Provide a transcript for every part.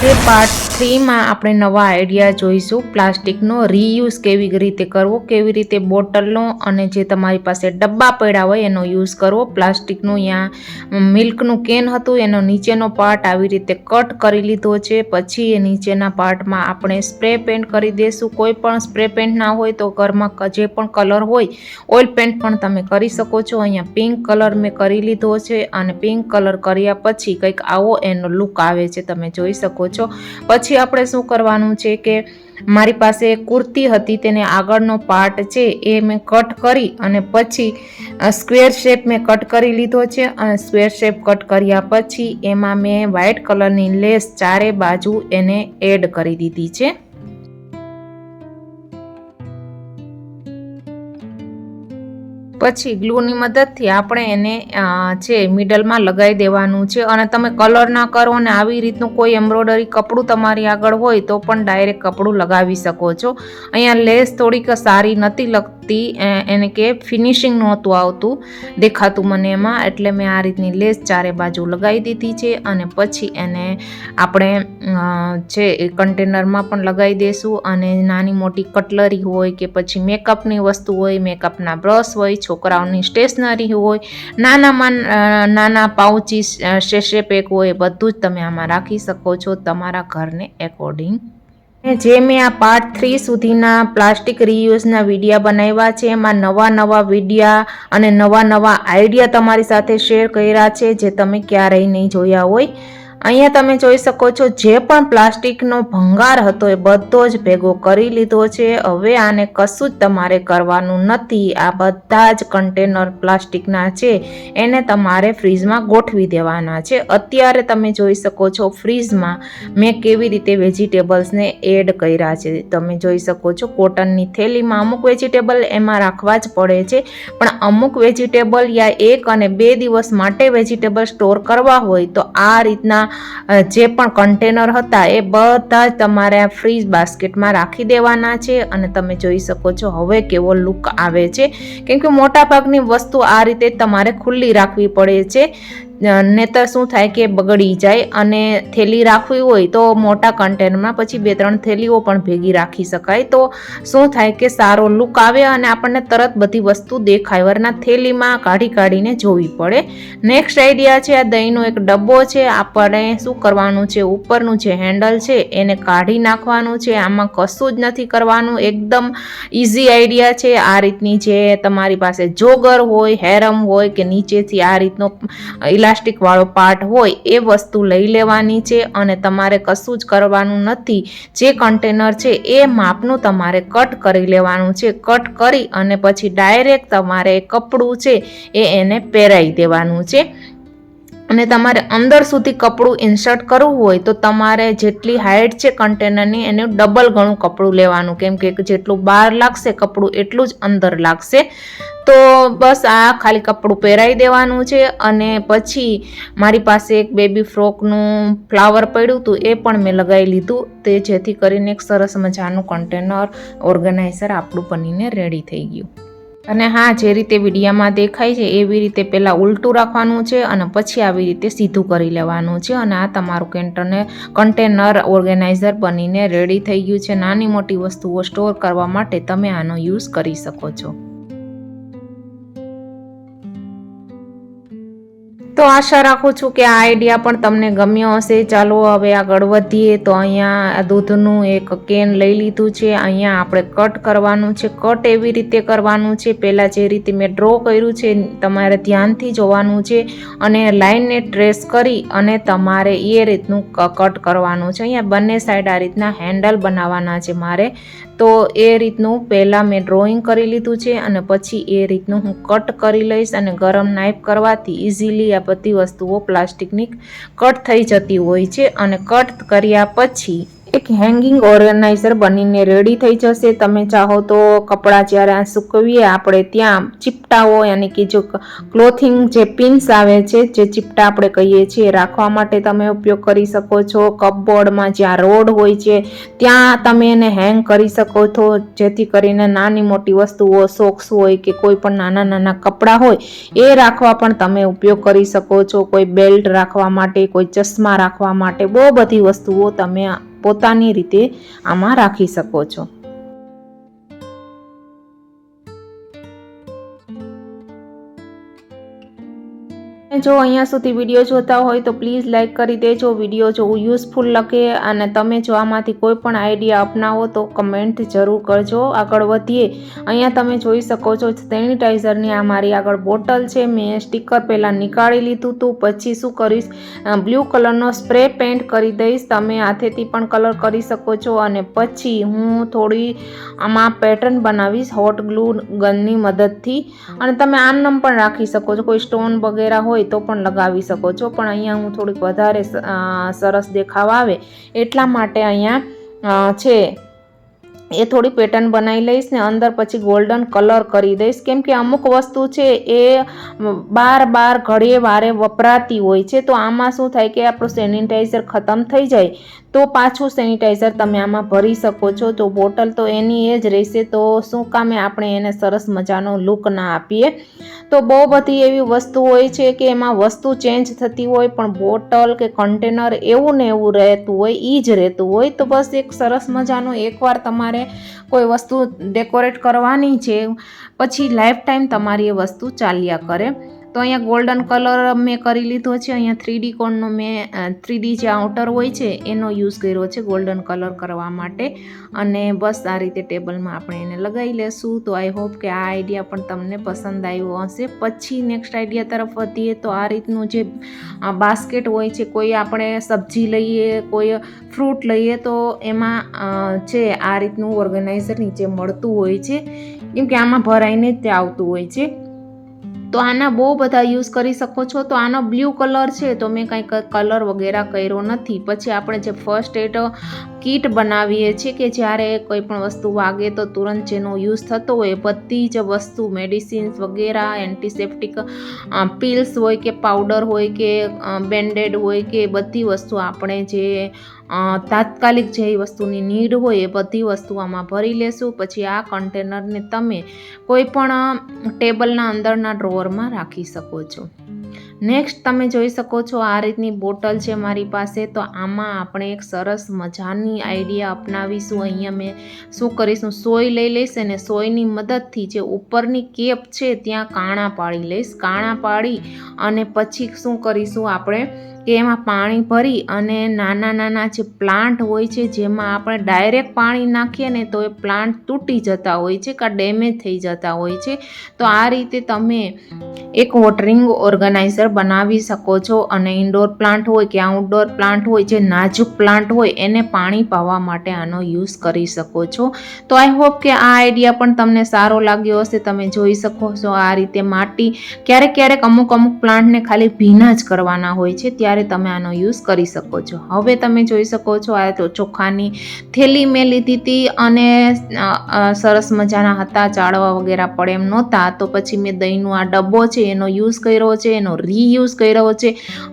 તે પાર્ટ થ્રીમાં આપણે નવા આઈડિયા જોઈશું. પ્લાસ્ટિકનો રીયુઝ કેવી રીતે કરવો, કેવી રીતે બોટલનો અને જે તમારી પાસે ડબ્બા પડ્યા હોય એનો યુઝ કરવો. પ્લાસ્ટિકનું ત્યાં મિલ્કનું કેન હતું, એનો નીચેનો પાર્ટ આવી રીતે કટ કરી લીધો છે. પછી એ નીચેના પાર્ટમાં આપણે સ્પ્રે પેન્ટ કરી દઈશું કોઈ પણ સ્પ્રે પેન્ટ ના હોય તો ઘરમાં જે પણ કલર હોય, ઓઇલ પેન્ટ પણ તમે કરી શકો છો. અહીંયા પિંક કલર મેં કરી લીધો છે અને પિંક કલર કર્યા પછી કંઈક આવો એનો લુક આવે છે, તમે જોઈ શકો છો. પછી આપણે શું કરવાનું છે કે મારી પાસે કુર્તી હતી, તેને આગળનો પાર્ટ છે એ મેં કટ કરી અને પછી સ્ક્વેર શેપ મેં કટ કરી લીધો છે. અને સ્ક્વેર શેપ કટ કર્યા પછી એમાં મેં વ્હાઇટ કલરની લેસ ચારે બાજુ એને એડ કરી દીધી છે. પછી ગ્લુની મદદથી આપણે એને છે મિડલમાં લગાવી દેવાનું છે. અને તમે કલર ના કરો અને આવી રીતનું કોઈ એમ્બ્રોડરી કપડું તમારી આગળ હોય તો પણ ડાયરેક્ટ કપડું લગાવી શકો છો. અહીંયા લેસ થોડીક સારી નથી લગતી. અ, એને કે ફિનિશિંગ નહોતું આવતું. દેખાતું મને એમાં એટલે મેં આ રીતની લેસ ચારે બાજુ લગાવી દીધી છે અને પછી એને આપણે છે કન્ટેનરમાં પણ લગાવી દઈશું અને નાની મોટી કટલરી હોય કે પછી મેકઅપની વસ્તુ હોય મેકઅપના બ્રશ હોય છોકરાઓની સ્ટેશનરી હોય નાનામાં નાના પાઉચીસ શેશે પેક હોય બધું જ તમે આમાં રાખી શકો છો તમારા ઘરને એકોર્ડિંગ જે મેં આ પાર્ટ થ્રી સુધીના પ્લાસ્ટિક રીયુઝના વિડીયા બનાવ્યા છે, એમાં નવા નવા વિડીયા અને નવા નવા આઈડિયા તમારી સાથે શેર કર્યા છે, જે તમે ક્યારેય નહીં જોયા હોય. અહીંયા તમે જોઈ શકો છો, જે પણ પ્લાસ્ટિકનો ભંગાર હતો એ બધો જ ભેગો કરી લીધો છે. હવે આને કશું જ તમારે કરવાનું નથી. આ બધા જ કન્ટેનર પ્લાસ્ટિકના છે. એને તમારે ફ્રીજમાં ગોઠવી દેવાના છે. અત્યારે તમે જોઈ શકો છો, ફ્રીજમાં મેં કેવી રીતે વેજીટેબલ્સને એડ કર્યા છે. તમે જોઈ શકો છો, કોટનની થેલીમાં અમુક વેજીટેબલ એમાં રાખવા જ પડે છે. પણ અમુક વેજીટેબલ યા એક અને બે દિવસ માટે વેજીટેબલ સ્ટોર કરવા હોય તો આ રીતના જે પણ કન્ટેનર હતા એ બધા જ તમારે આ ફ્રીજ બાસ્કેટમાં રાખી દેવાના છે અને તમે જોઈ શકો છો હવે કેવો લુક આવે છે. કેમ કે મોટાભાગની વસ્તુ આ રીતે તમારે ખુલ્લી રાખવી પડે છે. નહીંતર શું થાય કે બગડી જાય અને થેલી રાખવી હોય તો મોટા કન્ટેનરમાં પછી બે ત્રણ થેલીઓ પણ ભેગી રાખી શકાય. તો શું થાય કે સારો લુક આવે અને આપણને તરત બધી વસ્તુ દેખાય. વરના થેલીમાં કાઢી કાઢીને જોવી પડે. નેક્સ્ટ આઈડિયા છે, આ દહીંનો એક ડબ્બો છે. આપણે શું કરવાનું છે? ઉપરનું જે હેન્ડલ છે, એને કાઢી નાખવાનું છે. આમાં કશું જ નથી કરવાનું. એકદમ ઇઝી આઈડિયા છે. આ રીતની જે તમારી પાસે જોગર હોય, હેરમ હોય કે નીચેથી આ રીતનો ઇલાસ્ટિક વાળો પાર્ટ હોય એ વસ્તુ લઈ લેવાની છે અને તમારે કશું જ કરવાનું નથી. જે કન્ટેનર છે એ માપનું તમારે કટ કરી લેવાનું છે. કટ કરી અને પછી ડાયરેક્ટ તમારે કપડું છે એ એને પહેરાવી દેવાનું છે. અને તમારે અંદર સુધી કપડું ઇન્સર્ટ કરવું હોય તો તમારે જેટલી હાઇટ છે કન્ટેનરની એનું ડબલ ગણું કપડું લેવાનું. કેમ કે જેટલું બહાર લાગશે કપડું એટલું જ અંદર લાગશે. તો બસ આ ખાલી કપડું પહેરાવી દેવાનું છે અને પછી મારી પાસે એક બેબી ફ્રોકનું ફ્લાવર પડ્યું હતું એ પણ મેં લગાવી લીધું. તે જેથી કરીને એક સરસ મજાનું કન્ટેનર ઓર્ગેનાઇઝર આપણું બનીને રેડી થઈ ગયું. અને હા, જે રીતે વિડીયામાં દેખાય છે, એવી રીતે પહેલાં ઉલટું રાખવાનું છે અને પછી આવી રીતે સીધું કરી લેવાનું છે અને આ તમારું કેન્ટરને કન્ટેનર ઓર્ગેનાઇઝર બનીને રેડી થઈ ગયું છે. નાની મોટી વસ્તુઓ સ્ટોર કરવા માટે તમે આનો યુઝ કરી શકો છો. તો આશા રાખું છું કે આ આઈડિયા પણ તમને ગમ્યો હશે. ચાલો હવે આગળ વધીએ તો અહીંયા દૂધનું એક કેન લઈ લીધું છે. અહીંયા આપણે કટ કરવાનું છે. કટ એવી રીતે કરવાનું છે. પહેલાં જે રીતે મેં ડ્રો કર્યું છે, તમારે ધ્યાનથી જોવાનું છે અને લાઈનને ટ્રેસ કરી અને તમારે એ રીતનું કટ કરવાનું છે. અહીંયા બંને સાઈડ આ રીતના હેન્ડલ બનાવવાના છે મારે. તો એ રીતનું પહેલાં મેં ડ્રોઈંગ કરી લીધું છે અને પછી એ રીતનું હું કટ કરી લઈશ અને ગરમ નાઇફ કરવાથી ઇઝીલી આ બધી વસ્તુઓ પ્લાસ્ટિકની કટ થઈ જતી હોય છે. અને કટ કર્યા પછી એક હેંગિંગ ઓર્ગેનાઇઝર બનીને રેડી થઈ જશે. તમે ચાહો તો કપડાં જ્યારે આ સૂકવીએ, આપણે ત્યાં ચીપટાઓ, યાની કે જો ક્લોથિંગ જે પિન્સ આવે છે, જે ચીપટા આપણે કહીએ છીએ, રાખવા માટે તમે ઉપયોગ કરી શકો છો. કપબોર્ડમાં જ્યાં રોડ હોય છે, ત્યાં તમે એને હેંગ કરી શકો છો. જેથી કરીને નાની મોટી વસ્તુઓ સોક્સ હોય કે કોઈ પણ નાના નાના કપડાં હોય, એ રાખવા પણ તમે ઉપયોગ કરી શકો છો. કોઈ બેલ્ટ રાખવા માટે, કોઈ ચશ્મા રાખવા માટે, બહુ બધી વસ્તુઓ તમે પોતાની રીતે આમાં રાખી શકો છો. જો અહીંયા સુધી વીડિયો જોતા હોય તો પ્લીઝ લાઇક કરી દેજો. વીડિયો જો યુઝફુલ લગે અને તમે જો આમાંથી કોઈ પણ આઈડિયા અપનાવો તો કમેન્ટ જરૂર કરજો. આગળ વધીએ. અહીંયા તમે જોઈ શકો છો સેનિટાઈઝરની આ મારી આગળ બોટલ છે. મેં સ્ટીકર પહેલાં નીકાળી લીધું હતું પછી શું કરીશ? બ્લુ કલરનો સ્પ્રે પેન્ટ કરી દઈશ. તમે હાથેથી પણ કલર કરી શકો છો. અને પછી હું થોડી આમાં પેટર્ન બનાવીશ હોટ ગ્લુ ગનની મદદથી. અને તમે આમ નામ પણ રાખી શકો છો. કોઈ સ્ટોન વગેરે હોય તો પણ લગાવી શકો છો. પણ અહીંયા હું થોડીક વધારે સરસ દેખાવ આવે એટલા માટે અહીંયા છે. એ થોડી પેટર્ન બનાવી લઈશ ને અંદર પછી ગોલ્ડન કલર કરી દઈશ. કેમ કે અમુક વસ્તુ છે એ બાર બાર ઘડીએ વારે વપરાતી હોય છે. તો આમાં શું થાય કે આપણું સેનિટાઈઝર ખતમ થઈ જાય. તો પાછું સેનિટાઈઝર તમે આમાં ભરી શકો છો. તો બોટલ તો એની એ જ રહેશે. તો શું કામે આપણે એને સરસ મજાનો લુક ના આપીએ? તો બહુ બધી એવી વસ્તુ હોય છે કે એમાં વસ્તુ ચેન્જ થતી હોય પણ બોટલ કે કન્ટેનર એવું ને એવું રહેતું હોય એ જ રહેતું હોય. તો બસ એક સરસ મજાનું એકવાર તમારે કોઈ વસ્તુ ડેકોરેટ કરવાની છે. પછી લાઈફ ટાઈમ તમારી એ વસ્તુ ચાલ્યા કરે. તો અહીંયા ગોલ્ડન કલર મેં કરી લીધો છે. અહીંયા થ્રીડી કોનનો મેં થ્રીડી જે આઉટર હોય છે, એનો યુઝ કર્યો છે ગોલ્ડન કલર કરવા માટે. અને બસ આ રીતે ટેબલમાં આપણે એને લગાવી લેશું. તો આઈ હોપ કે આ આઈડિયા પણ તમને પસંદ આવ્યો હશે. પછી નેક્સ્ટ આઈડિયા તરફ વધીએ તો આ રીતનું જે બાસ્કેટ હોય છે, કોઈ આપણે સબ્જી લઈએ, કોઈ ફ્રૂટ લઈએ, તો એમાં છે આ રીતનું ઓર્ગેનાઇઝર નીચે મળતું હોય છે. કેમ કે આમાં ભરાઈને જ તે આવતું હોય છે. તો આના બહુ બધા યુઝ કરી શકો છો. તો આનો બ્લુ કલર છે તો મેં કંઈક કલર વગેરે કર્યો નથી. પછી આપણે જે ફર્સ્ટ એડ કીટ બનાવીએ છીએ કે જ્યારે કોઈ પણ વસ્તુ વાગે તો તુરંત જેનો યુઝ થતો હોય બધી જ વસ્તુ મેડિસિન્સ વગેરે એન્ટીસેપ્ટિક પિલ્સ હોય કે પાવડર હોય કે બેન્ડેડ હોય કે બધી વસ્તુ આપણે જે તાત્કાલિક જે વસ્તુની નીડ હોય એ બધી વસ્તુ આમાં ભરી લેશું. પછી આ કન્ટેનરને તમે કોઈ પણ ટેબલના અંદરના ડ્રોવરમાં રાખી શકો છો. નેક્સ્ટ તમે જોઈ શકો છો આ રીતની બોટલ છે મારી પાસે. તો આમાં આપણે એક સરસ મજાની આઈડિયા અપનાવીશું. અહીંયા મેં શું કરીશું? સોય લઈ લઈશ અને સોયની મદદથી જે ઉપરની કેપ છે ત્યાં કાણા પાડી લઈશ. કાણા પાડી અને પછી શું કરીશું આપણે? કે એમાં પાણી ભરી અને નાના નાના જે પ્લાન્ટ હોય છે જેમાં આપણે ડાયરેક્ટ પાણી નાખીએ ને તો એ પ્લાન્ટ તૂટી જતા હોય છે કાં ડેમેજ થઈ જતા હોય છે. તો આ રીતે તમે એક વોટરિંગ ઓર્ગેનાઇઝર બનાવી શકો છો અને ઇન્ડોર પ્લાન્ટ હોય કે આઉટડોર પ્લાન્ટ હોય, જે નાજુક પ્લાન્ટ હોય, એને પાણી પાવા માટે આનો યુઝ કરી શકો છો. તો આઈ હોપ કે આ આઈડિયા પણ તમને સારો લાગ્યો હશે. તમે જોઈ શકો છો આ રીતે માટી ક્યારેક ક્યારેક અમુક અમુક પ્લાન્ટને ખાલી ભીના જ કરવાના હોય છે, ત્યારે તમે આનો યુઝ કરી શકો છો. હવે તમે જોઈ શકો છો આ તો ચોખાની થેલી મેં લીધી હતી અને સરસ મજાના હતા, ચાળવા વગેરે પડે એમ નહોતા. તો પછી મેં દહીંનો આ ડબ્બો છે, એનો યુઝ કર્યો છે, એનો રીયુઝ કર્યો છે.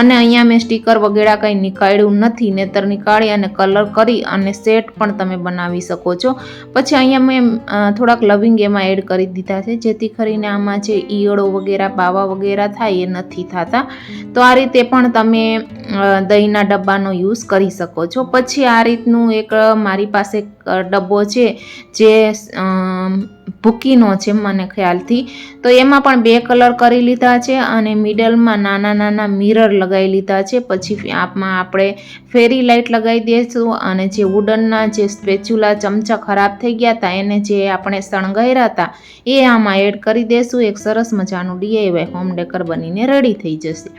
અને અહીંયા મેં સ્ટીકર વગેરે કંઈ નીકાળ્યું નથી. નેતર નીકાળી અને કલર કરી અને સેટ પણ તમે બનાવી શકો છો. પછી અહીંયા મેં થોડાક લવિંગ એમાં એડ કરી દીધા છે. જેથી કરીને આમાં જે ઈયળો વગેરે, બાવા વગેરે થાય એ નથી થતા. તો આ રીતે પણ તમે દહીંના ડબ્બાનો યુઝ કરી શકો છો. પછી આ રીતનું એક મારી પાસે ડબ્બો છે. જે ભૂકીનો છે મને ખ્યાલથી. તો એમાં પણ બે કલર કરી લીધા છે અને મિડલમાં નાના નાના મિરર લગાવી લીધા છે. પછી આપમાં આપણે ફેરી લાઇટ લગાવી દઈશું અને જે વુડનના જે સ્પેચ્યુલા ચમચા ખરાબ થઈ ગયા હતા એને જે આપણે શણગાર્યા હતા એ આમાં એડ કરી દઈશું એક સરસ મજાનું ડીઆઈવાય હોમ ડેકર બનીને રેડી થઈ જશે.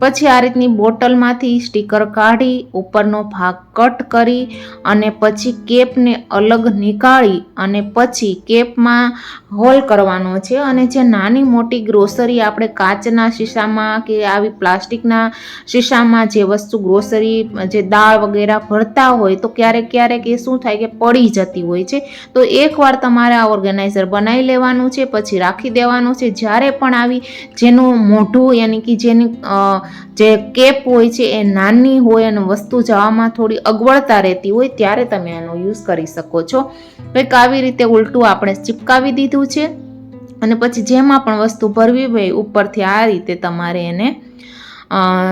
પછી આ રીતની બોટલમાંથી સ્ટીકર કાઢી, ઉપરનો ભાગ કટ કરી અને પછી કેપને અલગ નીકાળી અને પછી કેપમાં હોલ કરવાનો છે અને જે નાની મોટી ગ્રોસરી આપણે કાચના શીશામાં કે આવી પ્લાસ્ટિકના શીશામાં જે વસ્તુ ગ્રોસરી જે દાળ વગેરે ભરતા હોય તો ક્યારેક ક્યારેક એ શું થાય કે પડી જતી હોય છે. તો એકવાર તમારે આ ઓર્ગેનાઇઝર બનાવી લેવાનું છે, પછી રાખી દેવાનું છે. જ્યારે પણ આવી જેનું મોઢું યાની કે જેની જે કેપ હોય છે એ નાની હોય અને વસ્તુ જવામાં થોડી અગવડતા રહેતી હોય, ત્યારે તમે આનો યુઝ કરી શકો છો. કંઈક આવી રીતે ઉલટું આપણે ચિપકાવી દીધું છે. અને પછી જેમાં પણ વસ્તુ ભરવી હોય ઉપરથી આ રીતે તમારે એને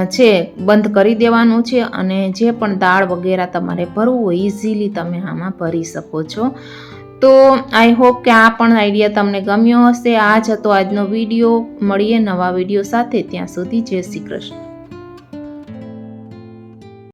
છે, બંધ કરી દેવાનું છે. અને જે પણ દાળ વગેરે તમારે ભરવું હોય ઇઝીલી તમે આમાં ભરી શકો છો. તો આઈ હોપ કે આ પણ આઈડિયા તમને ગમ્યો હશે. આ જ હતો આજનો વીડિયો. મળીએ નવા વીડિયો સાથે. ત્યાં સુધી જય શ્રી કૃષ્ણ.